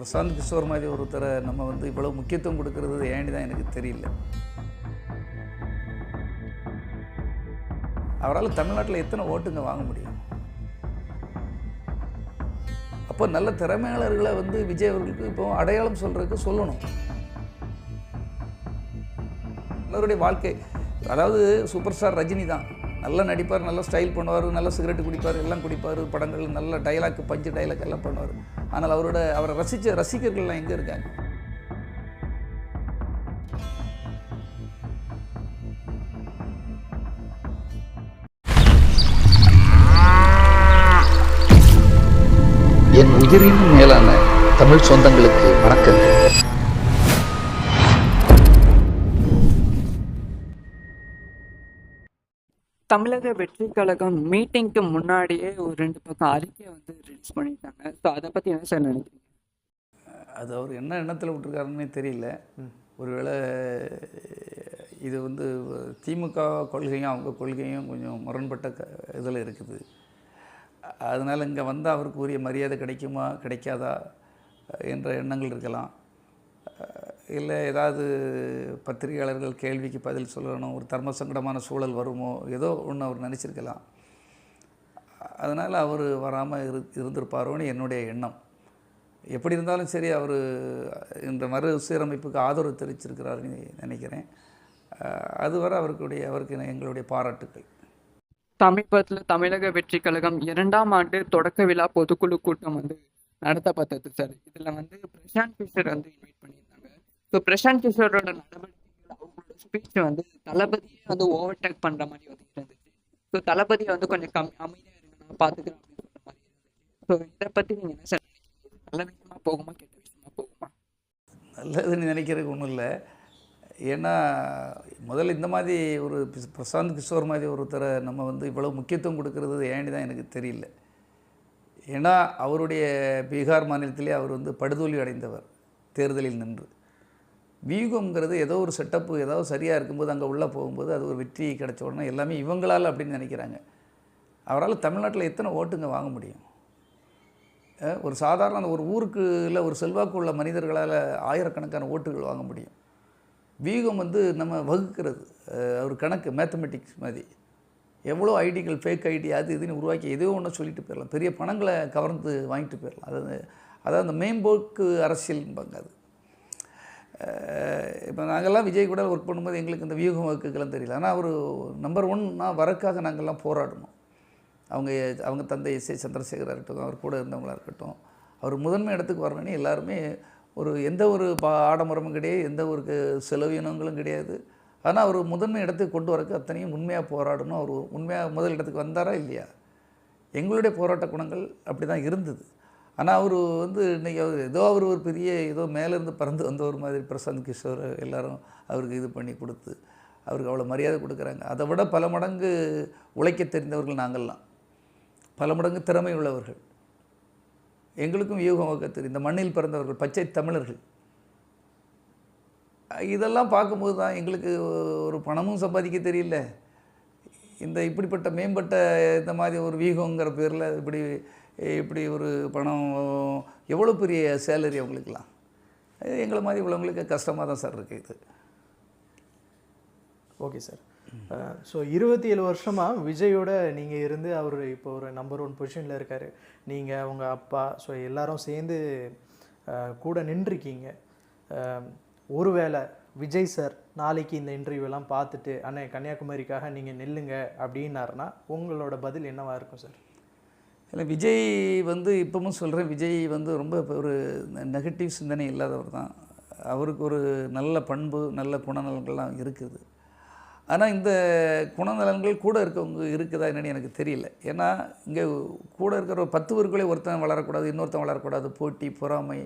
பிரசாந்த் கிஷோர் மாதிரி ஒருத்தரை நம்ம வந்து இவ்வளோ முக்கியத்துவம் கொடுக்கறது ஏன்னு தான் எனக்கு தெரியல. அவரால் தமிழ்நாட்டில் எத்தனை ஓட்டுங்க வாங்க முடியும்? அப்போ நல்ல திறமையாளர்களை வந்து விஜய் அவர்களுக்கு இப்போ அடையாளம் சொல்கிறதுக்கு சொல்லணும். எல்லாருடைய வாழ்க்கை அதாவது சூப்பர் ஸ்டார் ரஜினி தான். நல்லா நடிப்பார் நல்லா ஸ்டைல் பண்ணுவார் நல்ல சிகரெட் குடிப்பார் எல்லாம் குடிப்பார் படங்கள் நல்ல டைலாக் பஞ்சு டைலாக் எல்லாம் பண்ணுவார். ஆனால் அவரோட அவரை ரசித்த ரசிகர்கள்லாம் எங்கே இருக்காங்க? என் உயிரின் மேலான தமிழ் சொந்தங்களுக்கு வணக்கங்கள். தமிழக வெற்றி கழகம் மீட்டிங்க்கு முன்னாடியே ஒரு ரெண்டு பக்கம் அறிக்கை வந்து ரிலீஸ் பண்ணியிருக்காங்க ஸோ அதை பற்றி என்ன சார் நினைக்கிறீங்க? அது அவர் என்ன எண்ணத்தில் விட்டுருக்காருன்னே தெரியல. ஒருவேளை இது வந்து திமுக கொள்கையும் அவங்க கொள்கையும் கொஞ்சம் முரண்பட்ட க இதில் இருக்குது. அதனால் இங்கே வந்தால் அவருக்கு உரிய மரியாதை கிடைக்குமா கிடைக்காதா என்ற எண்ணங்கள் இருக்கலாம். இல்லை ஏதாவது பத்திரிகையாளர்கள் கேள்விக்கு பதில் சொல்லணும் ஒரு தர்ம சங்கடமான சூழல் வருமோ ஏதோ ஒன்று அவர் நினச்சிருக்கலாம். அதனால் அவர் வராமல் இரு இருந்திருப்பாரோன்னு என்னுடைய எண்ணம். எப்படி இருந்தாலும் சரி அவர் இந்த மறு சீரமைப்புக்கு ஆதரவு தெரிவிச்சிருக்கிறாருன்னு நினைக்கிறேன். அதுவரை அவருக்குடைய அவருக்கு எங்களுடைய பாராட்டுக்கள். சமீபத்தில் தமிழக வெற்றி கழகம் இரண்டாம் ஆண்டு தொடக்க விழா பொதுக்குழு கூட்டம் வந்து நடத்தப்பட்டது சார். இதில் வந்து பிரசாந்த் கிஷோர் வந்து இன்வைட் பண்ணி ஸோ பிரசாந்த் கிஷோரோட நடவடிக்கைகள் அவங்களோட ஸ்பீச் வந்து தளபதியே வந்து ஓவர்டேக் பண்ணுற மாதிரி வந்து இருந்துச்சு ஸோ தளபதி வந்து கொஞ்சம் கம்மி அமைதியாக இருங்க நான் பார்த்துக்கிறேன் அப்படின்னு சொல்கிற மாதிரி இருந்துச்சு ஸோ இதை பற்றி நீங்கள் என்ன சார் நல்ல விஷயமா போகுமா கெட்ட விஷயமா போகுமா? நல்லதுன்னு நினைக்கிறதுக்கு ஒன்றும் இல்லை. ஏன்னா முதல்ல இந்த மாதிரி ஒரு பிரசாந்த் கிஷோர் மாதிரி ஒருத்தரை நம்ம வந்து இவ்வளோ முக்கியத்துவம் கொடுக்கறது ஏன்னு தான் எனக்கு தெரியல. ஏன்னா அவருடைய பீகார் மாநிலத்திலே அவர் வந்து படுதோல்வி அடைந்தவர் தேர்தலில் நின்று. வியூகம்ங்கிறது ஏதோ ஒரு செட்டப்பு ஏதோ சரியாக இருக்கும்போது அங்கே உள்ளே போகும்போது அது ஒரு வெற்றி கிடைச்ச உடனே எல்லாமே இவங்களால் அப்படின்னு நினைக்கிறாங்க. அவரால் தமிழ்நாட்டில் எத்தனை ஓட்டுங்க வாங்க முடியும்? ஒரு சாதாரண அந்த ஒரு ஊருக்கு இல்லை ஒரு செல்வாக்கு உள்ள மனிதர்களால் ஆயிரக்கணக்கான ஓட்டுகள் வாங்க முடியும். வியூகம் வந்து நம்ம வகுக்கிறது. ஒரு கணக்கு மேத்தமெட்டிக்ஸ் மாதிரி. எவ்வளோ ஐடிகள் ஃபேக் ஐடி அது இதுன்னு உருவாக்கி ஏதோ ஒன்று சொல்லிட்டு போயிடலாம். பெரிய பணங்களை கவர்ந்து வாங்கிட்டு போயிடலாம். அதாவது அதாவது அந்த மேம்போக்கு அரசியல்பாங்க அது. இப்போ நாங்கள்லாம் விஜய் கூட ஒர்க் பண்ணும்போது எங்களுக்கு இந்த வியூகம் வகுக்கெல்லாம் தெரியல. ஆனால் அவர் நம்பர் ஒன்னா வரக்காக நாங்கள்லாம் போராடணும். அவங்க அவங்க தந்தை எஸ் ஏ சந்திரசேகராக இருக்கட்டும் அவர் கூட இருந்தவங்களா இருக்கட்டும். அவர் முதன்மை இடத்துக்கு வரணும்னு எல்லாருமே ஒரு எந்த ஒரு பா ஆடம்பரமும் கிடையாது எந்த ஒரு செலவினங்களும் கிடையாது. ஆனால் அவர் முதன்மை இடத்துக்கு கொண்டு வரக்கு அத்தனையும் உண்மையாக போராடணும். அவர் உண்மையாக முதல் இடத்துக்கு வந்தாரா இல்லையா? எங்களுடைய போராட்ட குணங்கள் அப்படி தான் இருந்தது. ஆனால் அவர் வந்து இன்றைக்கி அவர் ஏதோ அவர் ஒரு பெரிய ஏதோ மேலேருந்து பறந்து வந்த ஒரு மாதிரி பிரசாந்த் கிஷோர் எல்லாரும் அவருக்கு இது பண்ணி கொடுத்து அவருக்கு அவ்வளோ மரியாதை கொடுக்குறாங்க. அதை விட பல மடங்கு உழைக்க தெரிந்தவர்கள் நாங்கள்லாம். பல மடங்கு திறமை உள்ளவர்கள். எங்களுக்கும் யூகம் வகுக்க தெரியும். இந்த மண்ணில் பிறந்தவர்கள் பச்சை தமிழர்கள். இதெல்லாம் பார்க்கும்போது தான் எங்களுக்கு ஒரு பணமும் சம்பாதிக்க தெரியல. இந்த இப்படிப்பட்ட மேம்பட்ட இந்த மாதிரி ஒரு வீகங்கிற பேரில் இப்படி இப்படி ஒரு பணம் எவ்வளோ பெரிய சேலரி அவங்களுக்கெல்லாம்? எங்களை மாதிரி உள்ளவங்களுக்கு கஷ்டமாக தான் சார் இருக்குது இது. ஓகே சார் ஸோ இருபத்தி ஏழு வருஷமாக விஜயோட நீங்கள் இருந்து அவர் இப்போ ஒரு நம்பர் ஒன் பொசிஷனில் இருக்கார். நீங்கள் அவங்க அப்பா ஸோ எல்லாரும் சேர்ந்து கூட நின்றுருக்கீங்க. ஒருவேளை விஜய் சார் நாளைக்கு இந்த இன்டர்வியூலாம் பார்த்துட்டு அண்ணே கன்னியாகுமரிக்காக நீங்கள் நில்லுங்க அப்படின்னாருனா உங்களோட பதில் என்னவாக இருக்கும் சார் இல்லை விஜய் வந்து இப்போவும் சொல்கிறேன் விஜய் வந்து ரொம்ப ஒரு நெகட்டிவ் சிந்தனை இல்லாதவர் தான். அவருக்கு ஒரு நல்ல பண்பு நல்ல குணநலன்கள்லாம் இருக்குது. ஆனால் இந்த குணநலன்கள் கூட இருக்கவங்க இருக்குதா என்னன்னு எனக்கு தெரியல. ஏன்னா இங்கே கூட இருக்கிற ஒரு பத்து பேருக்குள்ளே ஒருத்தன் வளரக்கூடாது இன்னொருத்தன் வளரக்கூடாது போட்டி பொறாமை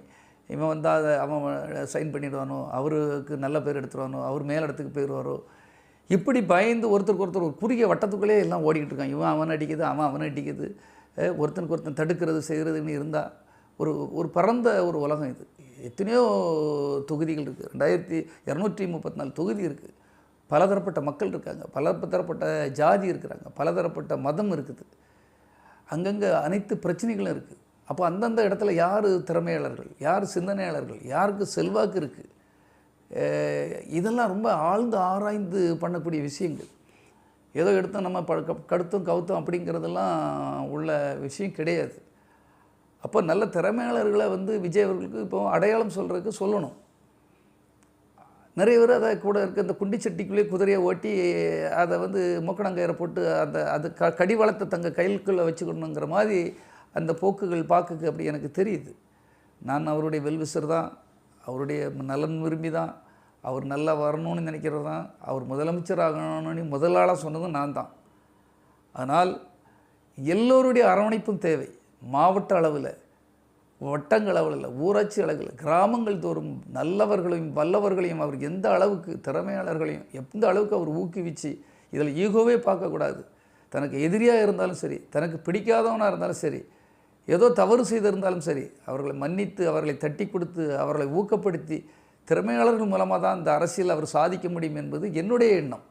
இவன் வந்தால் அதை அவன் சைன் பண்ணிடுவானோ அவருக்கு நல்ல பேர் எடுத்துருவானோ அவர் மேல் இடத்துக்கு போயிடுவாரோ. இப்படி பயந்து ஒருத்தருக்கு ஒருத்தர் ஒரு குறுகிய வட்டத்துக்குள்ளே எல்லாம் ஓடிக்கிட்டு இருக்கான். இவன் அவன் அடிக்குது அவன் அவன் அடிக்குது. ஒருத்தனுக்கு ஒருத்தன் தடுக்கிறது செய்கிறதுன்னு இருந்தால் ஒரு ஒரு பரந்த ஒரு உலகம் இது. எத்தனையோ தொகுதிகள் இருக்குது ரெண்டாயிரத்தி இரநூற்றி முப்பத்தி நாலு தொகுதி இருக்குது பலதரப்பட்ட மக்கள் இருக்காங்க. பல தரப்பட்ட ஜாதி இருக்கிறாங்க. பலதரப்பட்ட மதம் இருக்குது. அங்கங்கே அனைத்து பிரச்சனைகளும் இருக்குது அப்போ அந்தந்த இடத்துல யார் திறமையாளர்கள் யார் சிந்தனையாளர்கள் யாருக்கு செல்வாக்கு இருக்குது இதெல்லாம் ரொம்ப ஆழ்ந்து ஆராய்ந்து பண்ணக்கூடிய விஷயங்கள். ஏதோ எடுத்தோம் நம்ம ப க- கவுத்தும் அப்படிங்கிறதெல்லாம் உள்ள விஷயம் கிடையாது. அப்போ நல்ல திறமையாளர்களை வந்து விஜய் அவர்களுக்கு இப்போ அடையாளம் சொல்கிறதுக்கு சொல்லணும். நிறைய பேர் அதை கூட இருக்க அந்த குண்டிச்சட்டிக்குள்ளேயே குதிரையை ஓட்டி அதை வந்து மூக்கணங்கயிறை போட்டு அந்த அது க கடிவளத்தை தங்க கைக்குள்ளே வச்சுக்கணுங்கிற மாதிரி அந்த போக்குகள் பார்க்குக்கு அப்படி எனக்கு தெரியுது. நான் அவருடைய வெல்விசர் தான். அவருடைய நலன் விரும்பி தான் அவர் நல்லா வரணும்னு நினைக்கிறது தான். அவர் முதலமைச்சர் ஆகணும்னு முதலாளாக சொன்னதும் நான் தான். அதனால் எல்லோருடைய அரவணைப்பும் தேவை. மாவட்ட அளவில் வட்டங்கள் அளவில் ஊராட்சி அளவில் கிராமங்கள் தோறும் நல்லவர்களையும் வல்லவர்களையும் அவர் எந்த அளவுக்கு திறமையாளர்களையும் எந்த அளவுக்கு அவர் ஊக்குவிச்சு இதில் ஈகோவே பார்க்கக்கூடாது தனக்கு எதிரியாக இருந்தாலும் சரி தனக்கு பிடிக்காதவனாக இருந்தாலும் சரி ஏதோ தவறு செய்திருந்தாலும் சரி அவர்களை மன்னித்து அவர்களை தட்டி கொடுத்து அவர்களை ஊக்கப்படுத்தி திறமையாளர்கள் மூலமாக தான் இந்த அரசியல் அவர் சாதிக்க முடியும் என்பது என்னுடைய எண்ணம்.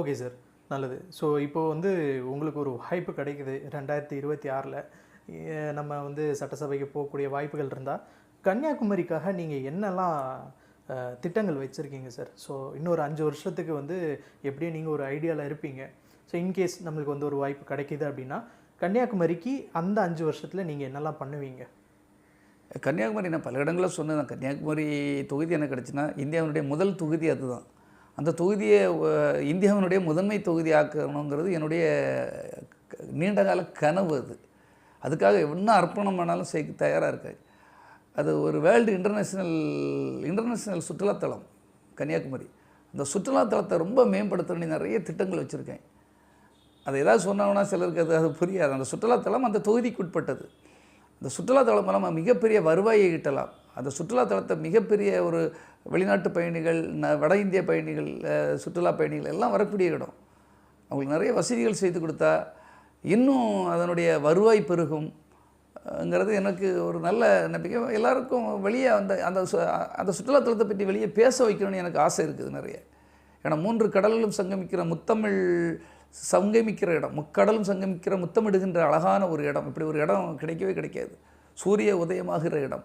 ஓகே சார் நல்லது. ஸோ இப்போது வந்து உங்களுக்கு ஒரு வாய்ப்பு கிடைக்குது ரெண்டாயிரத்தி இருபத்தி ஆறில். நம்ம வந்து சட்டசபைக்கு போகக்கூடிய வாய்ப்புகள் இருந்தால் கன்னியாகுமரிக்காக நீங்கள் என்னெல்லாம் திட்டங்கள் வச்சுருக்கீங்க சார்? ஸோ இன்னொரு அஞ்சு வருஷத்துக்கு வந்து எப்படியும் நீங்கள் ஒரு ஐடியாவில் இருப்பீங்க. ஸோ இன்கேஸ் நம்மளுக்கு வந்து ஒரு வாய்ப்பு கிடைக்கிது அப்படின்னா கன்னியாகுமரிக்கு அந்த அஞ்சு வருஷத்தில் நீங்கள் என்னெல்லாம் பண்ணுவீங்க? கன்னியாகுமரி நான் பல இடங்களில் சொன்னேன் கன்னியாகுமரி தொகுதி எனக்கு கிடச்சின்னா இந்தியாவினுடைய முதல் தொகுதி அதுதான். அந்த தொகுதியை இந்தியாவினுடைய முதன்மை தொகுதி ஆக்கணுங்கிறது என்னுடைய நீண்டகால கனவு அது. அதுக்காக என்ன அர்ப்பணம் பண்ணாலும் செய்ய தயாராக இருக்காது அது ஒரு வேர்ல்டு இன்டர்நேஷ்னல் இன்டர்நேஷ்னல் சுற்றுலாத்தலம் கன்னியாகுமரி. அந்த சுற்றுலாத்தலத்தை ரொம்ப மேம்படுத்தணும்னு நிறைய திட்டங்கள் வச்சுருக்கேன். அதை ஏதாவது சொன்னோன்னா சிலருக்கு அது அது புரியாது. அந்த சுற்றுலாத்தலம் அந்த தொகுதிக்கு உட்பட்டது இந்த சுற்றுலாத்தலம் மூலமாக மிகப்பெரிய வருவாயை ஈட்டலாம். அந்த சுற்றுலாத்தலத்தை மிகப்பெரிய ஒரு வெளிநாட்டு பயணிகள் ந வட இந்திய பயணிகள் சுற்றுலா பயணிகள் எல்லாம் வரக்கூடிய இடம். அவங்களுக்கு நிறைய வசதிகள் செய்து கொடுத்தா இன்னும் அதனுடைய வருவாய் பெருகும். ங்கிறது எனக்கு ஒரு நல்ல நம்பிக்கை. எல்லாருக்கும் வெளியே அந்த அந்த அந்த சுற்றுலாத்தலத்தை பற்றி வெளியே பேச வைக்கணும்னு எனக்கு ஆசை இருக்குது நிறைய. ஏன்னா மூன்று கடல்களும் சங்கமிக்கிற முத்தமிழ் சங்கமிக்கிற இடம் முக்கடலும் சங்கமிக்கிற முத்தமிடுகின்ற அழகான ஒரு இடம். இப்படி ஒரு இடம் கிடைக்கவே கிடைக்காது. சூரிய உதயமாகிற இடம்.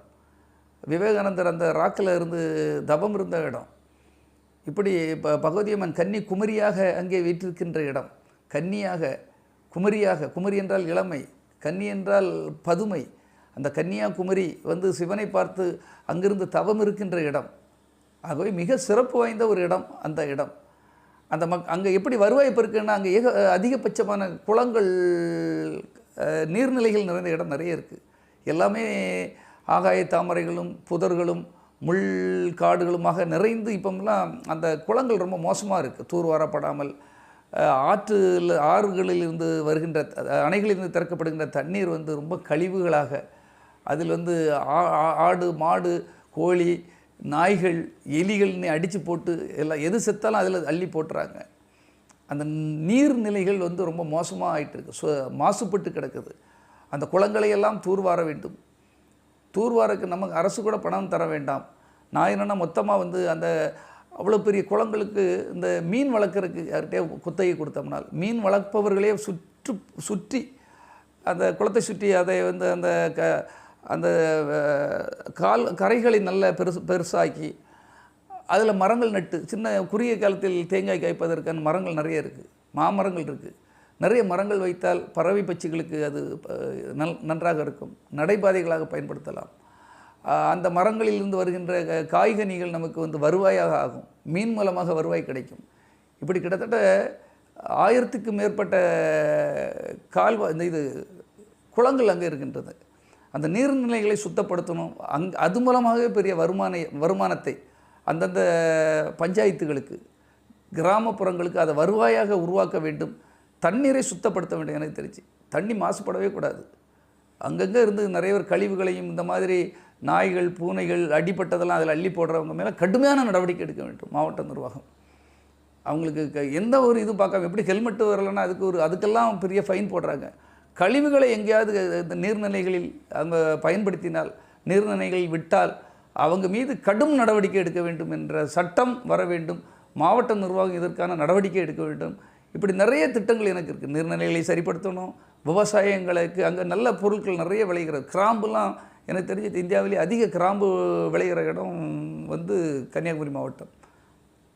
விவேகானந்தர் அந்த ராக்கில் இருந்து தபம் இருந்த இடம். இப்படி ப பகவதியம்மன் கன்னி குமரியாக அங்கே வீற்றிருக்கின்ற இடம். கன்னியாக குமரியாக குமரி என்றால் இளமை கன்னி என்றால் பதுமை. அந்த கன்னியாகுமரி வந்து சிவனை பார்த்து அங்கிருந்து தவம் இருக்கின்ற இடம். ஆகவே மிக சிறப்பு வாய்ந்த ஒரு இடம் அந்த இடம். அந்த மக் அங்கே எப்படி வருவாய் இருக்குன்னா அங்கே ஏக அதிகபட்சமான குளங்கள் நீர்நிலைகள் நிறைந்த இடம் நிறைய இருக்குது எல்லாமே ஆகாய தாமரைகளும் புதர்களும் முள் காடுகளுமாக நிறைந்து இப்போம்லாம் அந்த குளங்கள் ரொம்ப மோசமாக இருக்குது தூர்வாரப்படாமல் ஆற்றில் ஆறுகளில் இருந்து வருகின்ற அணைகளிலிருந்து திறக்கப்படுகின்ற தண்ணீர் வந்து ரொம்ப கழிவுகளாக அதில் வந்து ஆ- ஆ- ஆடு மாடு கோழி நாய்கள் எலிகள்னு அடித்து போட்டு எல்லாம் எது செத்தாலும் அதில் அள்ளி போட்டுறாங்க. அந்த நீர்நிலைகள் வந்து ரொம்ப மோசமாக ஆகிட்டு இருக்கு சு மாசுபட்டு கிடக்குது. அந்த குளங்களையெல்லாம் தூர்வார வேண்டும். தூர்வாரக்கு நமக்கு அரசு கூட பணம் தர வேண்டாம். நான் என்னென்னா மொத்தமாக வந்து அந்த அவ்வளோ பெரிய குளங்களுக்கு இந்த மீன் வளர்க்குறதுக்கு யார்கிட்டே குத்தகை கொடுத்தோம்னால் மீன் வளர்ப்பவர்களே சுற்று சுற்றி அந்த குளத்தை சுற்றி அதை வந்து அந்த க அந்த கால் கரைகளை நல்ல பெருசு பெருசாக்கி அதில் மரங்கள் நட்டு சின்ன குறுகிய காலத்தில் தேங்காய் காய்ப்பதற்கான மரங்கள் நிறைய இருக்குது மாமரங்கள் இருக்குது நிறைய மரங்கள் வைத்தால் பறவை பட்சிகளுக்கு அது நல் நன்றாக இருக்கும். நடைபாதைகளாக பயன்படுத்தலாம். அந்த மரங்களிலிருந்து வருகின்ற க- காய்கனிகள் நமக்கு வந்து வருவாயாக ஆகும். மீன் மூலமாக வருவாய் கிடைக்கும். இப்படி கிட்டத்தட்ட ஆயிரத்துக்கு மேற்பட்ட கால்வா இந்த இது குளங்கள் அங்கே இருக்கின்றது. அந்த நீர்நிலைகளை சுத்தப்படுத்தணும். அங் அது மூலமாகவே பெரிய வருமான வருமானத்தை அந்தந்த பஞ்சாயத்துகளுக்கு கிராமப்புறங்களுக்கு அதை வருவாயாக உருவாக்க வேண்டும். தண்ணீரை சுத்தப்படுத்த வேண்டும் எனக்கு தெரிஞ்சு. தண்ணி மாசுபடவே கூடாது. அங்கங்கே இருந்து நிறைய பேர் கழிவுகளையும் இந்த மாதிரி நாய்கள் பூனைகள் அடிப்பட்டதெல்லாம் அதில் அள்ளி போடுறவங்க மேலே கடுமையான நடவடிக்கை எடுக்க வேண்டும் மாவட்ட நிர்வாகம். அவங்களுக்கு க- எந்த ஒரு இது பார்க்காம எப்படி ஹெல்மெட்டு வரலைன்னா அதுக்கு ஒரு அதுக்கெல்லாம் பெரிய ஃபைன் போடுறாங்க. கழிவுகளை எங்கேயாவது இந்த நீர்நிலைகளில் அவங்க பயன்படுத்தினால் நீர்நிலைகளில் விட்டால் அவங்க மீது கடும் நடவடிக்கை எடுக்க வேண்டும் என்ற சட்டம் வர வேண்டும். மாவட்ட நிர்வாகம் இதற்கான நடவடிக்கை எடுக்க வேண்டும். இப்படி நிறைய திட்டங்கள் எனக்கு இருக்குது நீர்நிலைகளை சரிப்படுத்தணும். விவசாயங்களுக்கு அங்கே நல்ல பொருட்கள் நிறைய விளைகிறது. கிராம்புலாம் எனக்கு தெரிஞ்சது இந்தியாவிலே அதிக கிராம்பு விளைகிற இடம் வந்து கன்னியாகுமரி மாவட்டம்.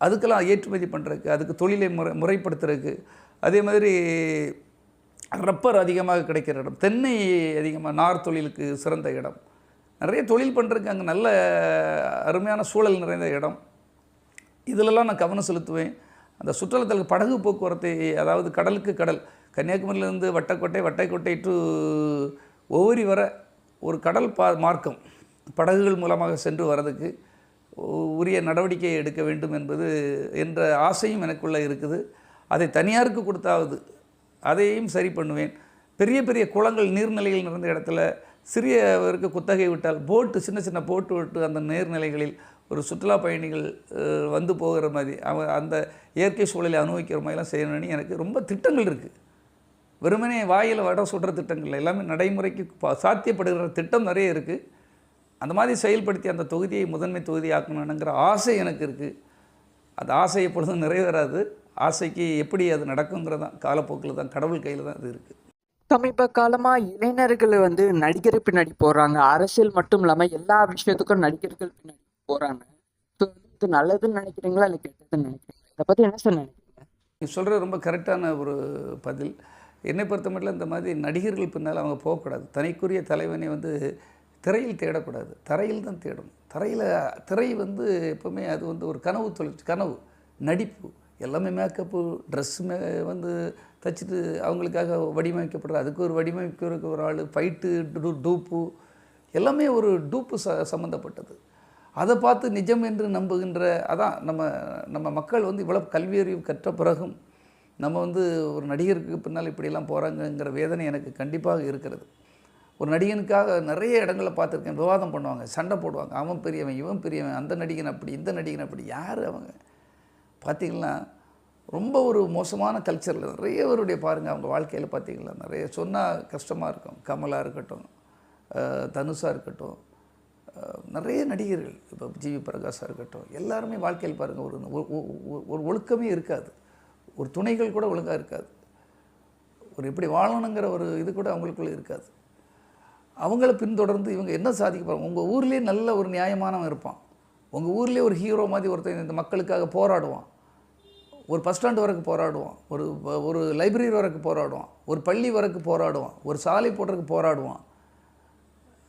அதுக்கெல்லாம் ஏற்றுமதி பண்ணுறதுக்கு அதுக்கு தொழிலை முறை முறைப்படுத்துறதுக்கு. அதே மாதிரி ரப்பர் அதிகமாக கிடைக்கிற இடம் தென்னை அதிகமாக நார் தொழிலுக்கு சிறந்த இடம். நிறைய தொழில் பண்ணுறதுக்கு அங்கே நல்ல அருமையான சூழல் நிறைந்த இடம். இதிலெல்லாம் நான் கவனம் செலுத்துவேன். அந்த சுற்றுலாத்தலுக்கு படகு போக்குவரத்தை அதாவது கடலுக்கு கடல் கன்னியாகுமரியிலேருந்து வட்டக்கோட்டை வட்டைக்கோட்டை டு ஒவ்வொரு வர ஒரு கடல் பா மார்க்கம் படகுகள் மூலமாக சென்று வர்றதுக்கு உரிய நடவடிக்கை எடுக்க வேண்டும் என்பது என்ற ஆசையும் எனக்குள்ளே இருக்குது. அதை தனியாருக்கு கொடுத்தாவது அதையும் சரி பண்ணுவேன். பெரிய பெரிய குளங்கள் நீர்நிலைகள் நிறைந்த இடத்துல சிறியவருக்கு குத்தகை விட்டால் போட்டு சின்ன சின்ன போட்டு விட்டு அந்த நீர்நிலைகளில் ஒரு சுற்றுலா பயணிகள் வந்து போகிற மாதிரி அவன் அந்த இயற்கை சூழலை அனுபவிக்கிற மாதிரிலாம் செய்யணும்னு எனக்கு ரொம்ப திட்டங்கள் இருக்குது வெறுமனே வாயில் வட சுடுற திட்டங்கள் எல்லாமே நடைமுறைக்கு சாத்தியப்படுகிற திட்டம் நிறைய இருக்குது அந்த மாதிரி செயல்படுத்தி அந்த தொகுதியை முதன்மை தொகுதி ஆக்கணுங்கிற ஆசை எனக்கு இருக்குது அந்த ஆசை எப்பொழுதும் நிறைவேறாது. ஆசைக்கு எப்படி அது நடக்குங்கிறது தான் காலப்போக்கில் தான் கடவுள் கையில் தான் அது இருக்குது சமீப காலமா இளைஞர்கள் வந்து நடிகர் பின்னாடி போறாங்க அரசியல் மட்டும் இல்லாம எல்லா விஷயத்துக்கும் நடிகர்கள் பின்னாடி போறாங்க. ஸோ இது நல்லதுன்னு நினைக்கிறீங்களா? இல்லை கெட்டதுன்னு நினைக்கிறீங்களா? இதை பத்தி என்ன சார் நினைக்கிறீங்க? நீ சொல்கிறது ரொம்ப கரெக்டான ஒரு பதில். என்னை பொறுத்த மட்டும் இந்த மாதிரி நடிகர்கள் பின்னால் அவங்க போகக்கூடாது. தனிக்குரிய தலைவனை வந்து திரையில் தேடக்கூடாது. தரையில் தான் தேடணும். தரையில் திரை வந்து எப்போவுமே அது வந்து ஒரு கனவு தொழில் கனவு நடிப்பு. எல்லாமே மேக்கப்பு ட்ரெஸ் மே வந்து தச்சுட்டு அவங்களுக்காக வடிவமைக்கப்படுற அதுக்கு ஒரு வடிவமைக்கிறதுக்கு ஒரு ஆள் ஃபைட்டு டூ டூப்பு எல்லாமே ஒரு டூப்பு ச சம்மந்தப்பட்டது அதை பார்த்து நிஜம் என்று நம்புகின்ற அதான் நம்ம நம்ம மக்கள் வந்து இவ்வளோ கல்வியறிவு கற்ற பிறகும் நம்ம வந்து ஒரு நடிகருக்கு பின்னால் இப்படியெல்லாம் போகிறாங்கங்கிற வேதனை எனக்கு கண்டிப்பாக இருக்கிறது. ஒரு நடிகனுக்காக நிறைய இடங்களில் பார்த்துருக்கேன் விவாதம் பண்ணுவாங்க சண்டை போடுவாங்க அவன் பெரியவன் இவன் பெரியவன் அந்த நடிகன் அப்படி இந்த நடிகன் அப்படி யார் அவங்க? பார்த்தீங்கன்னா ரொம்ப ஒரு மோசமான கல்ச்சரில் நிறைய பேருடைய பாருங்கள் அவங்க வாழ்க்கையில் பார்த்தீங்களா நிறைய சொன்னால் கஷ்டமாக இருக்கும். கமலாக இருக்கட்டும் தனுஷாக இருக்கட்டும் நிறைய நடிகர்கள் இப்போ ஜிவி பிரகாஷாக இருக்கட்டும் எல்லாருமே வாழ்க்கையில் பாருங்கள் ஒரு ஒரு ஒழுக்கமே இருக்காது. ஒரு துணைகள் கூட ஒழுங்காக இருக்காது. ஒரு எப்படி வாழணுங்கிற ஒரு இது கூட அவங்களுக்குள்ளே இருக்காது. அவங்கள பின்தொடர்ந்து இவங்க என்ன சாதிக்க போகிறாங்க உங்கள் ஊர்லேயே நல்ல ஒரு நியாயமானவன் இருப்பான். உங்கள் ஊர்லேயே ஒரு ஹீரோ மாதிரி ஒருத்தன் இந்த மக்களுக்காக போராடுவான். ஒரு பஸ் ஸ்டாண்டு வரைக்கும் போராடுவான். ஒரு ஒரு லைப்ரரி வரைக்கும் போராடுவான். ஒரு பள்ளி வரைக்கும் போராடுவான். ஒரு சாலை போடுறதுக்கு போராடுவான்.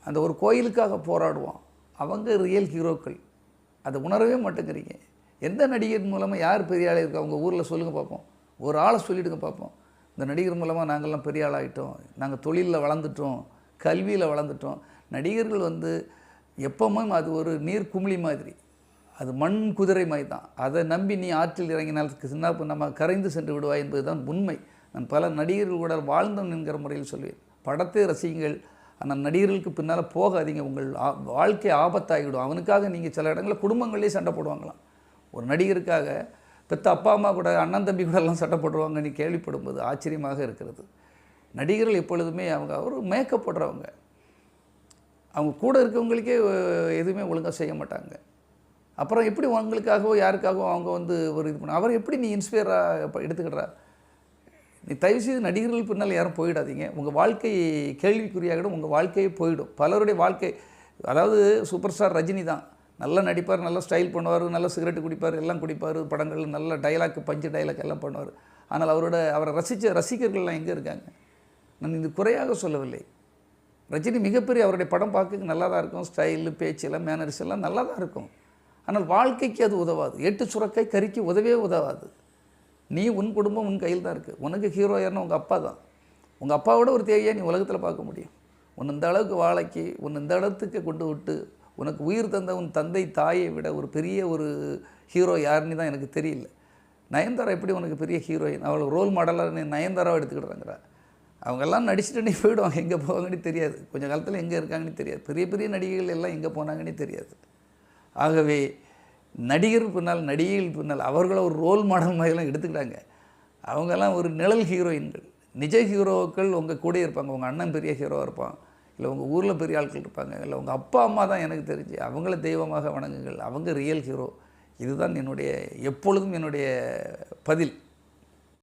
அந்த ஒரு கோயிலுக்காக போராடுவான். அவங்க ரியல் ஹீரோக்கள் அதை உணரவே மாட்டேங்கிறீங்க. எந்த நடிகர் மூலமாக யார் பெரிய ஆள் இருக்கா? உங்கள் ஊரில் சொல்லுங்கள் பார்ப்போம் ஒரு ஆளை சொல்லிவிடுங்க பார்ப்போம் இந்த நடிகர் மூலமாக நாங்கள்லாம் பெரிய ஆளாகிட்டோம் நாங்கள் தொழிலில் வளர்ந்துட்டோம். கல்வியில் வளர்ந்துட்டோம். நடிகர்கள் வந்து எப்பவும் அது ஒரு நீர் குமிழி மாதிரி. அது மண் குதிரை மாதிரி தான். அதை நம்பி நீ ஆற்றில் இறங்கினால் சின்ன நம்ம கரைந்து சென்று விடுவாய் என்பதுதான் உண்மை. நான் பல நடிகர்கள் கூட வாழ்ந்தோம் என்கிற முறையில் சொல்வேன். படத்தை ரசியுங்கள். ஆனால் நடிகர்களுக்கு பின்னால் போகாதீங்க. உங்கள் ஆ- வாழ்க்கை ஆபத்தாகிவிடும். அவனுக்காக நீங்கள் சில இடங்களில் குடும்பங்களே சண்டை போடுவாங்களாம். ஒரு நடிகருக்காக பெத்த அப்பா அம்மா கூட அண்ணன் தம்பி கூட எல்லாம் சண்டை போடுவாங்க நீ கேள்விப்படும்போது ஆச்சரியமாக இருக்கிறது. நடிகர்கள் எப்பொழுதுமே அவங்க ஒரு மேக்கப் போடுறவங்க. அவங்க கூட இருக்கவங்களுக்கே எதுவுமே ஒழுங்காக செய்ய மாட்டாங்க. அப்புறம் எப்படி உங்களுக்காகவோ யாருக்காகவோ அவங்க வந்து ஒரு இது பண்ண அவர் எப்படி நீ இன்ஸ்பயராக எடுத்துக்கிடுறா? நீ தயவு செய்து நடிகர்கள் பின்னால் யாரும் போயிடாதீங்க. உங்கள் வாழ்க்கை கேள்விக்குறியாகிடும் உங்கள் வாழ்க்கையே போயிடும். பலருடைய வாழ்க்கை அதாவது சூப்பர் ஸ்டார் ரஜினி தான். நல்லா நடிப்பார் நல்லா ஸ்டைல் பண்ணுவார் நல்லா சிகரெட்டு குடிப்பார் எல்லாம் குடிப்பார் படங்கள் நல்ல டைலாக் பஞ்சு டைலாக் எல்லாம் பண்ணுவார். ஆனால் அவரோட அவரை ரசித்த ரசிகர்கள்லாம் எங்கே இருக்காங்க? நான் இது குறையாக சொல்லவில்லை. ரஜினி மிகப்பெரிய அவருடைய படம் பார்க்க நல்லா தான் இருக்கும். ஸ்டைலு பேச்சு எல்லாம் மேனர்ஸ் எல்லாம் நல்லா தான் இருக்கும். ஆனால் வாழ்க்கைக்கு அது உதவாது. எட்டு சுரக்காய் கறிக்கு உதவே உதவாது. நீ உன் குடும்பம் உன் கையில் தான் இருக்குது உனக்கு ஹீரோ யாருன்னா உங்கள் அப்பா தான். உங்கள் அப்பாவோட ஒரு தேவையாக நீ உலகத்தில் பார்க்க முடியும். உன் இந்த அளவுக்கு வாழைக்கு உன் இந்த இடத்துக்கு கொண்டு விட்டு உனக்கு உயிர் தந்த உன் தந்தை தாயை விட ஒரு பெரிய ஒரு ஹீரோ யாருன்னு தான் எனக்கு தெரியல. நயன்தாரா எப்படி உனக்கு பெரிய ஹீரோயின் அவள் ரோல் மாடலாக நீ நயன்தாராவை எடுத்துக்கிடுறாங்கிறா அவங்கெல்லாம் நடிச்சுட்டு நீ போயிடுவாங்க. எங்கே போவாங்கன்னு தெரியாது. கொஞ்ச காலத்தில் எங்கே இருக்காங்கன்னு தெரியாது. பெரிய பெரிய நடிகைகள் எல்லாம் எங்கே போனாங்கன்னு தெரியாது. ஆகவே நடிகர் பின்னால் நடிகைகள் பின்னால் அவர்கள ஒரு ரோல் மாடல் மாதிரிலாம் எடுத்துக்கிட்டாங்க. அவங்கெல்லாம் ஒரு நிழல் ஹீரோயின்கள் நிஜ ஹீரோக்கள் உங்கள் கூட இருப்பாங்க. உங்கள் அண்ணன் பெரிய ஹீரோவாக இருப்பான். இல்லை உங்கள் ஊரில் பெரிய ஆட்கள் இருப்பாங்க. இல்லை உங்கள் அப்பா அம்மா தான் எனக்கு தெரிஞ்சு அவங்கள தெய்வமாக வணங்குங்கள். அவங்க ரியல் ஹீரோ இதுதான் என்னுடைய எப்பொழுதும் என்னுடைய பதில்.